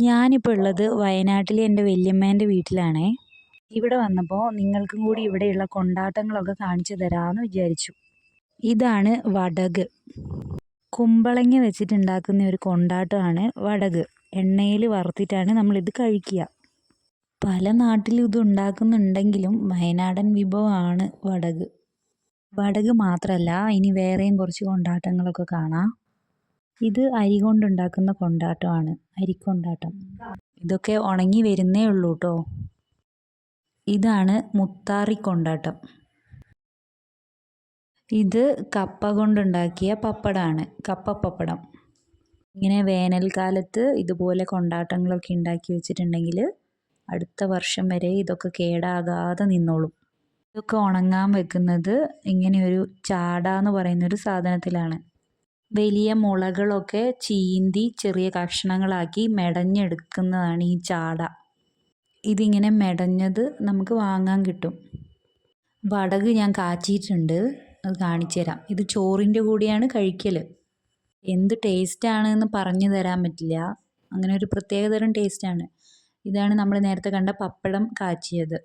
ഞാനിപ്പോൾ ഉള്ളത് വയനാട്ടിലെ എന്റെ വല്യമ്മേന്റെ വീട്ടിലാണേ. ഇവിടെ വന്നപ്പോൾ നിങ്ങൾക്കും കൂടി ഇവിടെയുള്ള കൊണ്ടാട്ടങ്ങളൊക്കെ കാണിച്ചു തരാമെന്ന് വിചാരിച്ചു. ഇതാണ് വടക്. കുമ്പളങ്ങ വെച്ചിട്ടുണ്ടാക്കുന്ന ഒരു കൊണ്ടാട്ടമാണ് വടക്. എണ്ണയിൽ വറുത്തിട്ടാണ് നമ്മളിത് കഴിക്കുക. പല നാട്ടിലും ഇത് ഉണ്ടാക്കുന്നുണ്ടെങ്കിലും വയനാടൻ വിഭവമാണ് വടക്. വടക് മാത്രമല്ല ഇനി വേറെയും കുറച്ച് കൊണ്ടാട്ടങ്ങളൊക്കെ കാണാം. ഇത് അരി കൊണ്ടുണ്ടാക്കുന്ന കൊണ്ടാട്ടമാണ്. അരിക്കൊണ്ടാട്ടം. ഇതൊക്കെ ഉണങ്ങി വരുന്നേ ഉള്ളൂ കേട്ടോ ഇതാണ് മുത്താറി കൊണ്ടാട്ടം. ഇത് കപ്പ കൊണ്ടുണ്ടാക്കിയ പപ്പടമാണ് കപ്പ പപ്പടം. ഇങ്ങനെ വേനൽക്കാലത്ത് ഇതുപോലെ കൊണ്ടാട്ടങ്ങളൊക്കെ ഉണ്ടാക്കി വെച്ചിട്ടുണ്ടെങ്കിൽ അടുത്ത വർഷം വരെ ഇതൊക്കെ കേടാകാതെ നിന്നോളും. ഇതൊക്കെ ഉണങ്ങാൻ വെക്കുന്നത് ഇങ്ങനെ ഒരു ചാട എന്ന് പറയുന്ന ഒരു സാധനത്തിലാണ്. വലിയ മുളകളൊക്കെ ചീന്തി ചെറിയ കഷ്ണങ്ങളാക്കി മെടഞ്ഞെടുക്കുന്നതാണ് ഈ ചാട. ഇതിങ്ങനെ മെടഞ്ഞത് നമുക്ക് വാങ്ങാൻ കിട്ടും. വടക് ഞാൻ കാച്ചിയിട്ടുണ്ട്. അത് കാണിച്ചു തരാം. ഇത് ചോറിന്റെ കൂടിയാണ് കഴിക്കൽ എന്ത് ടേസ്റ്റാണ് എന്ന് പറഞ്ഞു തരാൻ പറ്റില്ല. അങ്ങനെ ഒരു പ്രത്യേകതരം ടേസ്റ്റാണ് ഇതാണ് നമ്മൾ നേരത്തെ കണ്ട പപ്പടം കാച്ചിയത്.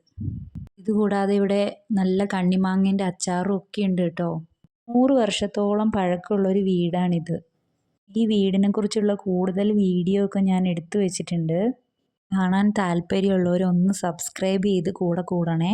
ഇതുകൂടാതെ ഇവിടെ നല്ല കണ്ണിമാങ്ങേന്റെ അച്ചാറും ഒക്കെ ഉണ്ട് കേട്ടോ. നൂറ് വർഷത്തോളം പഴക്കമുള്ള ഒരു വീടാണിത്. ഈ വീടിനെ കുറിച്ചുള്ള കൂടുതൽ വീഡിയോ ഒക്കെ ഞാൻ എടുത്തു വെച്ചിട്ടുണ്ട്. കാണാൻ താല്പര്യമുള്ളവരൊന്ന് സബ്സ്ക്രൈബ് ചെയ്ത് കൂടെ കൂടണേ.